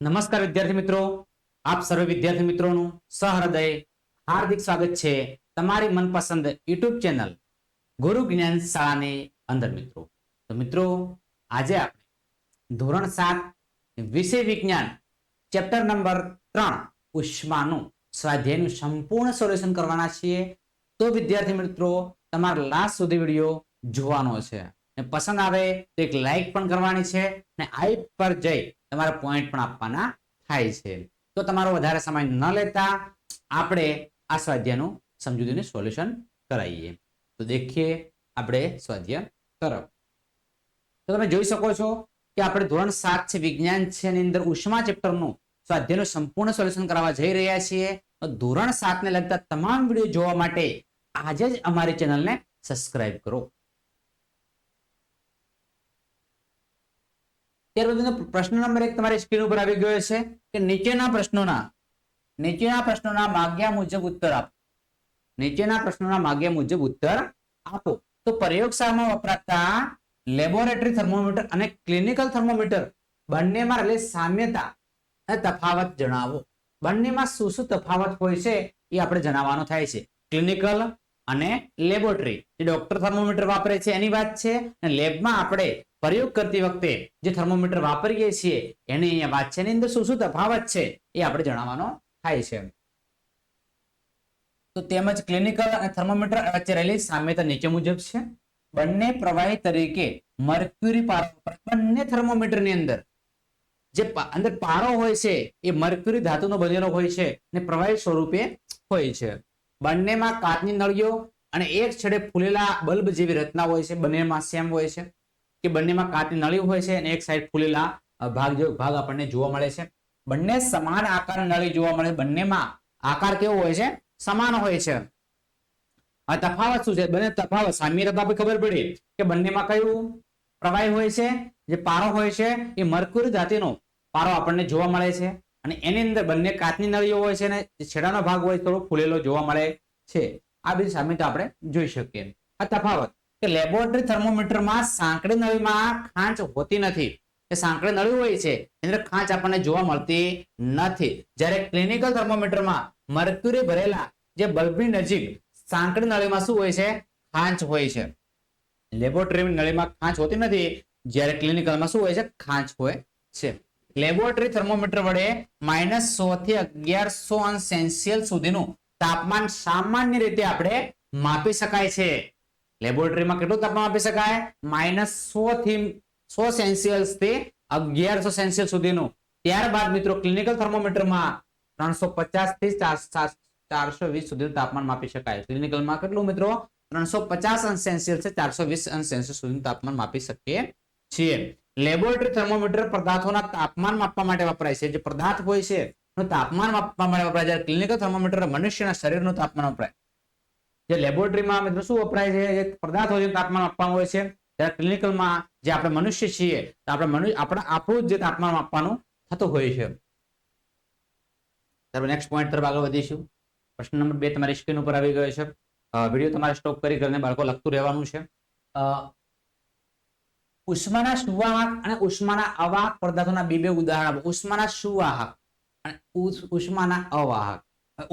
નમસ્કાર વિદ્યાર્થી મિત્રો. આપ સર્વે વિદ્યાર્થી મિત્રોનું સહૃદય, હાર્દિક સ્વાગત છે તમારી મનપસંદ યુટ્યુબ ચેનલ ગુરુ જ્ઞાન શાળાની અંદર મિત્રો. તો મિત્રો, આજે આપણે ધોરણ સાત વિષય વિજ્ઞાન ચેપ્ટર નંબર ત્રણ ઉષ્માનું સ્વાધ્યાયનું સંપૂર્ણ સોલ્યુશન કરવાના છીએ. તો વિદ્યાર્થી મિત્રો, તમારે લાસ્ટ સુધી વીડિયો જોવાનો છે. અને પસંદ આવે તો એક લાઈક પણ કરવાની છે અને આઈ પર જઈ તમારા પોઈન્ટ પણ આપવાના થાય છે. તો તમારો વધારે સમય ન લેતા આપણે આ સ્વાધ્યાયનું સમજૂતીનું સોલ્યુશન કરાવીએ તો દેખીએ આપણે સ્વાધ્યાય તરફ. તો તમે જોઈ શકો છો કે આપણે ધોરણ સાત છે વિજ્ઞાન છે એની અંદર ઉષ્મા ચેપ્ટરનું સ્વાધ્યાયનું સંપૂર્ણ સોલ્યુશન કરવા જઈ રહ્યા છીએ. તો ધોરણ સાતને લગતા તમામ વીડિયો જોવા માટે આજે જ અમારી ચેનલને સબસ્ક્રાઇબ કરો. ત્યાર પછીનો પ્રશ્ન નંબર એક તમારી સ્ક્રીન ઉપર આવી ગયો છે કે નીચેના પ્રશ્નોના નીચેના પ્રશ્નોના માગ્યા મુજબ ઉત્તર આપો. નીચેના પ્રશ્નોના માગ્યા મુજબ ઉત્તર આપો. તો પ્રયોગશાળામાં વપરાતા લેબોરેટરી થર્મોમીટર અને ક્લિનિકલ થર્મોમીટર બંનેમાં રહેલી સામ્યતા અને તફાવત જણાવો. બંનેમાં શું શું તફાવત હોય છે એ આપણે જણાવવાનો થાય છે. ક્લિનિકલ અને લેબોરેટરી જે ડોક્ટર થર્મોમીટર વાપરે છે એની વાત છે અને લેબમાં આપણે પ્રયોગ કરતી વખતે જે થર્મોમીટર વાપરીએ છીએ, એની અહીંયા વાત છે અંદર શું શું તફાવત છે, એ આપણે જણાવવાનો થાય છે. તો તેમજ ક્લિનિકલ અને થર્મોમીટર વચ્ચે સામ્યતા નીચે મુજબ છે. બંને પ્રવાહી તરીકે મર્ક્યુરી પારો બંને થર્મોમીટરની અંદર જે અંદર પારો હોય છે, એ મર્ક્યુરી ધાતુનો બનેલો હોય છે અને પ્રવાહી સ્વરૂપે હોય છે. બંનેમાં કાચની નળીઓ અને એક છેડે ફૂલેલા બલ્બ જેવી રચના હોય છે, બંનેમાં સેમ હોય છે. કે બંનેમાં કાચની નળી હોય છે અને એક સાઈડ ફૂલેલા ભાગ ભાગ આપણને જોવા મળે છે. બંને સમાન આકાર નળી જોવા મળે. બંનેમાં આકાર કેવો હોય છે? સમાન હોય છે. આ તફાવત શું છે? બંને તફાવત સામ્ય તો ખબર પડી કે બંનેમાં કયું પ્રવાહી હોય છે? જે પારો હોય છે, એ મરકુરી ધાતુનો પારો આપણને જોવા મળે છે. અને એની અંદર બંને કાચની નળીઓ હોય છે અને છેડાનો ભાગ હોય થોડો ફૂલેલો જોવા મળે છે. આ બધી સામ્યતા આપણે જોઈ શકીએ. આ તફાવત કે લેબોરેટરી થર્મોમીટરમાં સાંકડી નળીમાં ખાંચ હોતી નથી. કે સાંકડી નળી હોય છે, એની ખાંચ આપણને જોવા મળતી નથી. જ્યારે ક્લિનિકલ થર્મોમીટરમાં મર્ક્યુરી ભરેલા જે બલ્બની નજીક સાંકડી નળીમાં શું હોય છે? ખાંચ હોય છે. લેબોરેટરી નળીમાં ખાંચ હોતી નથી, જ્યારે ક્લિનિકલમાં શું હોય છે? ખાંચ હોય છે. લેબોરેટરી થર્મોમીટર વડે માઇનસ સો થી અગિયારસો અંશ સેલ્સિયસ સુધીનું તાપમાન સામાન્ય રીતે આપણે માપી શકાય છે. લેબોરેટરીમાં કેટલું તાપમાન આપી શકાય? માઇનસ સો થી સો સેન્સિયસથી અગિયારસો સેન્સિયસ સુધીનું. ત્યારબાદ મિત્રો, ક્લિનિકલ થર્મોમીટરમાં ત્રણસો પચાસથી ચારસો વીસ સુધીનું તાપમાન માપી શકાય. ક્લિનિકલમાં કેટલું મિત્રો? ત્રણસો પચાસ અંશ સેન્સિયસથી ચારસો વીસ અંશ સેન્સિયસ સુધીનું તાપમાન માપી શકીએ છીએ. લેબોરેટરી થર્મોમીટર પદાર્થોના તાપમાન માપવા માટે વપરાય છે. જે પદાર્થ હોય છે તાપમાન માપવા માટે વપરાય છે. ક્લિનિકલ થર્મોમીટર મનુષ્યના શરીરનું તાપમાન વપરાય. જે લેબોરેટરીમાં મિત્રો શું વપરાય છે? એક પદાર્થ હોય તાપમાન માપવાનું હોય છે. ત્યારે ક્લિનિકલમાં જે આપણે મનુષ્ય છીએ આપણે મનુષ્ય આપણે આપણું જે તાપમાન માપવાનું થતું હોય છે. ત્યારબાદ નેક્સ્ટ પોઈન્ટ તરફ આગળ વધીશું. પ્રશ્ન નંબર બે તમારી સ્ક્રીન ઉપર આવી ગયો છે. વીડિયો તમારે સ્ટોપ કરી કરીને બાળકો લખતું રહેવાનું છે. ઉષ્માના સુવાહક અને ઉષ્માના અવાહક પદાર્થોના બે બે ઉદાહરણ ઉષ્માના સુવાહક અને ઉષ્માના અવાહક.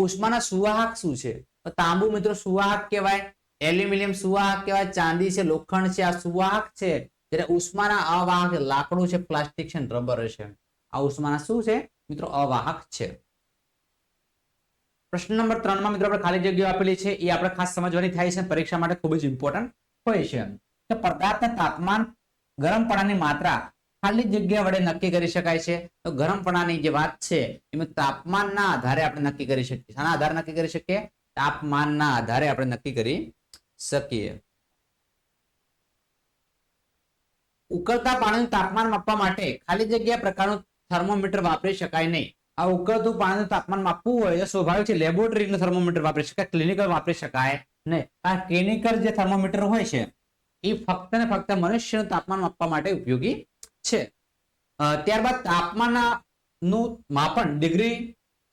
ઉષ્માના સુવાહક શું છે? તો તાંબુ મિત્રો સુવાહક કહેવાય, એલ્યુમિનિયમ સુવાહક કહેવાય, ચાંદી છે, લોખંડ છે, આ સુવાહક છે, જ્યારે ઉષ્માના અવાહક, લાકડું છે, પ્લાસ્ટિક છે રબર છે. આ ઉષ્માના શું છે? મિત્રો અવાહક છે. પ્રશ્ન નંબર ત્રણમાં મિત્રો આપણે ખાલી જગ્યાઓ આપેલી છે, એ આપણે ખાસ સમજવાની થાય છે, પરીક્ષા માટે ખૂબ જ ઇમ્પોર્ટન્ટ હોય છે. કે પદાર્થના તાપમાન ગરમપણાની માત્રા ખાલી જગ્યા વડે નક્કી કરી શકાય છે. તો ગરમપણાની જે વાત છે, એમાં તાપમાનના આધારે આપણે નક્કી કરી શકીએ આના આધારે નક્કી કરી શકીએ? તાપમાનના આધારે આપણે નક્કી કરી શકીએ. ઉકળતા પાણીનું તાપમાન માપવા માટે ખાલી જગ્યા પ્રકારનું થર્મોમીટર વાપરી શકાય નહીં. આ ઉકળતું પાણીનું તાપમાન માપવું હોય તો સ્વાભાવિક છે લેબોરેટરીનું થર્મોમીટર વાપરી શકાય, ક્લિનિકલ વાપરી શકાય નહીં. આ ક્લિનિકલ જે થર્મોમીટર હોય છે, એ ફક્ત ને ફક્ત મનુષ્યનું તાપમાન માપવા માટે ઉપયોગી છે. ત્યારબાદ તાપમાનનું માપન ડિગ્રી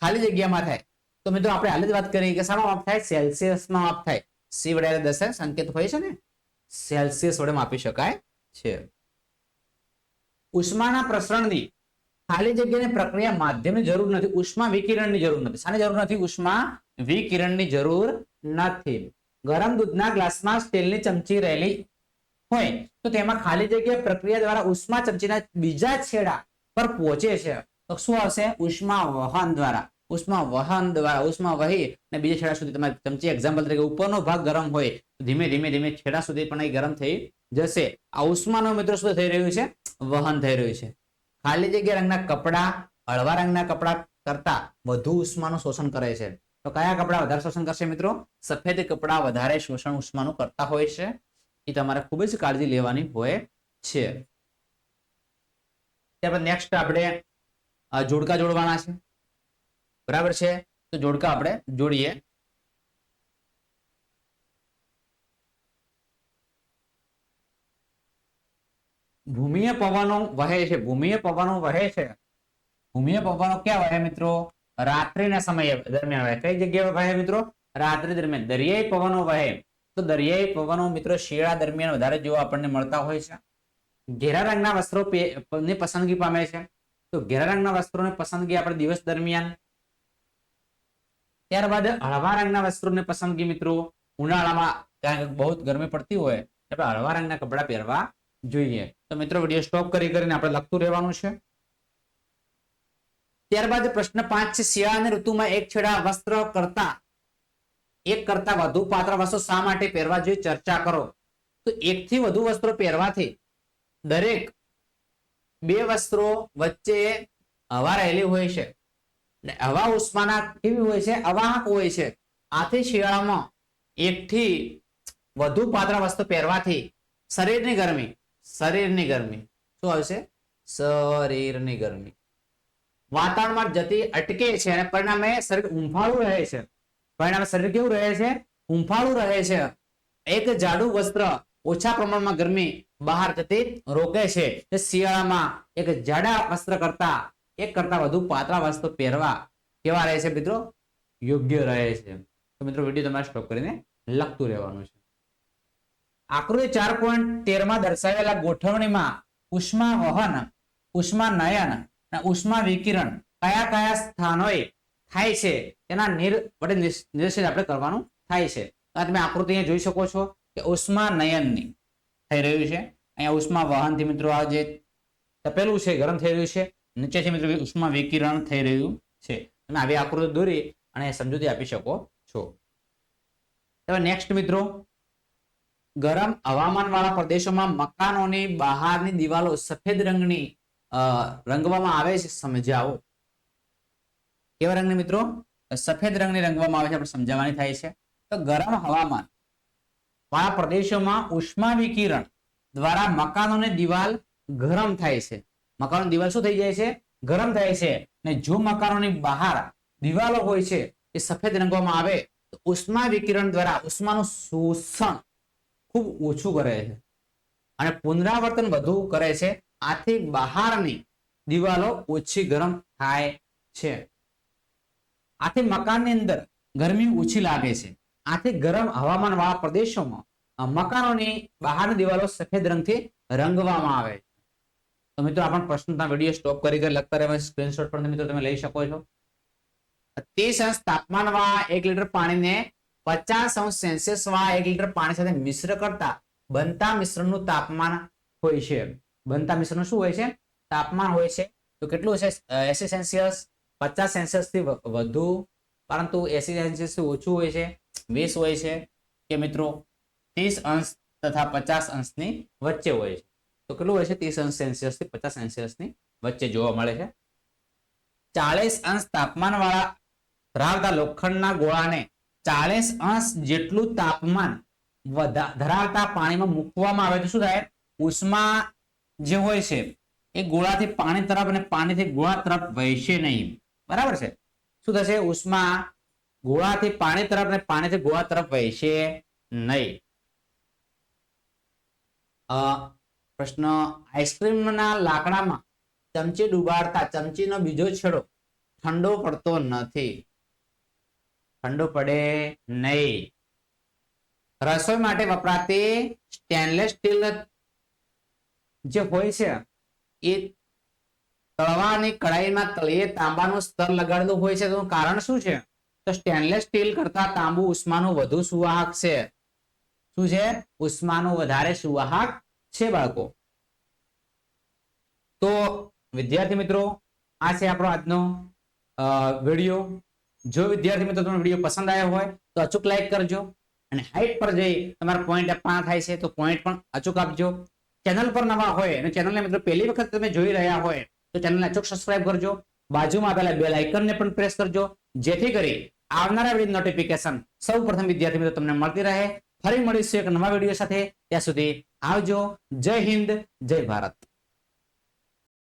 ખાલી જગ્યામાં થાય. તો મિત્રો આપણે હાલ જ વાત કરી કે શાનો માપ થાય? સેલ્સિયસમાં માપ થાય. સી વડે દસ સંકેત હોય છે ને? સેલ્સિયસ વડે માપી શકાય છે. ઉષ્માના પ્રસરણની ખાલી જગ્યાની પ્રક્રિયા માધ્યમની જરૂર નથી. ઉષ્મા વિકિરણની જરૂર નથી. શાની જરૂર નથી? ઉષ્મા વિકિરણની જરૂર નથી. ગરમ દૂધના ગ્લાસમાં સ્ટીલની ચમચી રહેલી હોય તો તેમાં ખાલી જગ્યા પ્રક્રિયા દ્વારા ઉષ્મા ચમચીના બીજા છેડા પર પહોંચે છે. તો શું આવશે? ઉષ્મા વહન દ્વારા. ઉષ્મા વહન દ્વારા ઉષ્મા વહી અને બીજા છેડા સુધી તમારે ચમચી એક્ઝામ્પલ તરીકે ઉપરનો ભાગ ગરમ હોય ધીમે ધીમે ધીમે છેડા સુધી પણ એ ગરમ થઈ જશે. આ ઉષ્માનો મિત્રો શું થઈ રહ્યું છે? વહન થઈ રહ્યું છે. ખાલી જગ્યા રંગના કપડા, હળવા રંગના કપડા કરતા વધુ ઉષ્માનું શોષણ કરે છે. તો કયા કપડા વધારે શોષણ કરશે મિત્રો? સફેદ કપડા વધારે શોષણ ઉષ્માનું કરતા હોય છે. એ તમારે ખૂબ જ કાળજી લેવાની હોય છે. ત્યારબાદ નેક્સ્ટ આપણે જોડકા જોડવાના છે. બરાબર છે? તો જોડકા આપણે જોડીએ. ભૂમિય પવનો વહે છે ભૂમિય પવનો વહે છે. ભૂમિય પવનો ક્યાં વહે મિત્રો? રાત્રિના સમયે દરમિયાન વહે. કઈ જગ્યાએ વહે મિત્રો? રાત્રિ દરમિયાન. દરિયાઈ પવનો વહે. તો દરિયાઈ પવનો મિત્રો શિયાળા દરમિયાન વધારે જોવા આપણને મળતા હોય છે. ઘેરા રંગના વસ્ત્રો ની પસંદગી પામે છે. તો ઘેરા રંગના વસ્ત્રોની પસંદગી આપણે દિવસ દરમિયાન ત્યારબાદ હળવા રંગના વસ્ત્રોની પસંદગી મિત્રો, ઉનાળામાં કારણ કે બહુ ગરમી પડતી હોય, આપણે હળવા રંગના કપડા પહેરવા જોઈએ. તો મિત્રો વીડિયો સ્ટોપ કરી કરીને આપણે લખતું રહેવાનું છે. ત્યારબાદ પ્રશ્ન પાંચ છે શિયાળાની ઋતુમાં એક છેડા વસ્ત્ર કરતા, એક કરતા વધુ પાત્ર વસ્ત્રો શા માટે પહેરવા જોઈએ ચર્ચા કરો. તો એક થી વધુ વસ્ત્રો પહેરવાથી દરેક બે વસ્ત્રો વચ્ચે હવા રહેલી હોય છે. ને હવા ઉષ્માના કેવી હોય છે? અવાહક હોય છે. આથી શિયાળામાં એકથી વધુ પાતળા વસ્તુ પહેરવાથી શરીરની ગરમી શરીરની ગરમી. શું આવશે શરીરની ગરમી. વાતાવરણમાં જતી અટકે છે અને પરિણામે શરીર ઉંફાળું રહે છે. પરિણામે શરીર કેવું રહે છે? ઉંફાળું રહે છે. એક જાડું વસ્ત્ર ઓછા પ્રમાણમાં ગરમી બહાર જતી રોકે છે. શિયાળામાં એક જાડા વસ્ત્ર કરતા એક કરતા વધુ પાતળા વસ્ત્ર પહેરવા કેવા રહે છે મિત્રો? યોગ્ય રહે છે. તો મિત્રો વીડિયો તમારે સ્ટોપ કરીને લખતું રહેવાનું છે. આકૃતિ ચાર પોઈન્ટ તેરમાં દર્શાવેલા ગોઠવણીમાં ઉષ્મા વહન, ઉષ્મા નયન અને ઉષ્મા વિકિરણ કયા કયા સ્થાનોએ થાય છે? તેના નિર, વડે નિર્દેશન આપણે કરવાનું થાય છે. તમે આકૃતિ અહીંયા જોઈ શકો છો કે ઉષ્મા નયનની થઈ રહ્યું છે. અહીંયા ઉષ્મા વહનથી મિત્રો આ જે તપેલું છે, ગરમ થઈ રહ્યું છે. નીચેથી મિત્રો ઉષ્મા વિકિરણ થઈ રહ્યું છે. તમે આવી આકૃતિ દોરી અને સમજૂતી આપી શકો છો. હવે નેક્સ્ટ મિત્રો, ગરમ હવામાન વાળા પ્રદેશોમાં મકાનોની બહારની દિવાલો સફેદ રંગની રંગવામાં આવે છે સમજાવો. કેવા રંગની મિત્રો? સફેદ રંગની રંગવામાં આવે છે, આપણે સમજાવવાની થાય છે. તો ગરમ હવામાન વાળા પ્રદેશોમાં ઉષ્મા વિકિરણ દ્વારા મકાનોની દિવાલ ગરમ થાય છે. મકાનોની દિવાલ શું થઈ જાય છે? ગરમ થાય છે. અને જો મકાનોની બહાર દિવાલો હોય છે, એ સફેદ રંગવામાં આવે, તો ઉષ્મા વિકિરણ દ્વારા ઉષ્માનું શોષણ ખૂબ ઓછું કરે છે. અને પુનરાવર્તન વધુ કરે છે. આથી બહારની દિવાલો ઓછી ગરમ થાય છે. આથી મકાનની અંદર ગરમી ઓછી લાગે છે. આથી ગરમ હવામાન વાળા પ્રદેશોમાં મકાનોની બહારની દિવાલો સફેદ રંગથી રંગવામાં આવે છે. તો મિત્રો આપણ પ્રશ્નના વીડિયો સ્ટોપ કરી કરી લખતા રહેવા સ્ક્રીનશોટ પણ મિત્રો તમે લઈ શકો છો. ત્રીસ અંશ તાપમાનમાં એક લીટર પાણીને પચાસ અંશ સેલ્સિયસ વાળા એક લીટર પાણી સાથે મિશ્ર કરતા બનતા મિશ્રણનું તાપમાન હોય છે. બનતા મિશ્રણ શું હોય છે? તાપમાન હોય છે. તો કેટલું છે એસી સેલ્સિયસ પચાસ સેલ્સિયસથી વધુ. પરંતુ એસી સેલ્સિયસથી ઓછું હોય છે. વીસ હોય છે. કે મિત્રો, ત્રીસ અંશ તથા પચાસ અંશની વચ્ચે હોય છે. તો કેટલું હોય છે? ત્રીસ અંશ સેલ્સિયસથી પચાસ સેલ્સિયસની વચ્ચે જોવા મળે છે. ચાલીસ અંશ તાપમાન વાળા ધરાવતા લોખંડના ગોળાને ચાલીસ અંશ જેટલું તાપમાન ધરાવતા પાણીમાં મૂકવામાં આવે તો શું થાય? ઉષ્મા જે હોય છે, એ ગોળાથી પાણી તરફ અને પાણીથી ગોળા તરફ વહેશે નહીં. બરાબર છે? શું થશે? ઉષ્મા ગોળાથી પાણી તરફ અને પાણીથી ગોળા તરફ વહેશે નહીં. પ્રશ્ન, આઈસ્ક્રીમના લાકડામાં ચમચી ડુબાડતા ચમચીનો બીજો છેડો ઠંડો પડતો નથી. ઠંડો પડે નહીં. રસોઈ માટે વપરાતી સ્ટેનલેસ સ્ટીલ જે હોય છે, એ તળવા કડાઈમાં તળિયે તાંબાનું સ્તર લગાડેલું હોય છે. તેનું કારણ શું છે? તો સ્ટેનલેસ સ્ટીલ કરતા તાંબુ ઉષ્માનું વધુ સુવાહક છે. શું છે? ઉષ્માનું વધારે સુવાહક છે બાળકો? તો વિદ્યાર્થી મિત્રો, આ છે આપણો આજનો વીડિયો જો વિદ્યાર્થી મિત્રો તમને વીડિયો પસંદ આવ્યો હોય, તો અચૂક લાઈક કરજો અને હાઈટ પર જઈ તમારા પોઈન્ટ આપવાના થાય છે, તો પોઈન્ટ પણ અચૂક આપજો. ચેનલ પર નવા હોય અને ચેનલને મિત્રો પહેલી વખત તમે જોઈ રહ્યા હોય, તો ચેનલને અચૂક સબસ્ક્રાઇબ કરજો. બાજુમાં આપેલા બેલ આઇકનને પણ પ્રેસ કરજો. જેથી કરી આવનારા વીડિયો નોટિફિકેશન સૌ વિદ્યાર્થી મિત્રો તમને મળતી રહે. ફરી મળીશું એક નવા વીડિયો સાથે. ત્યાં સુધી આવજો. જય હિન્દ જય ભારત.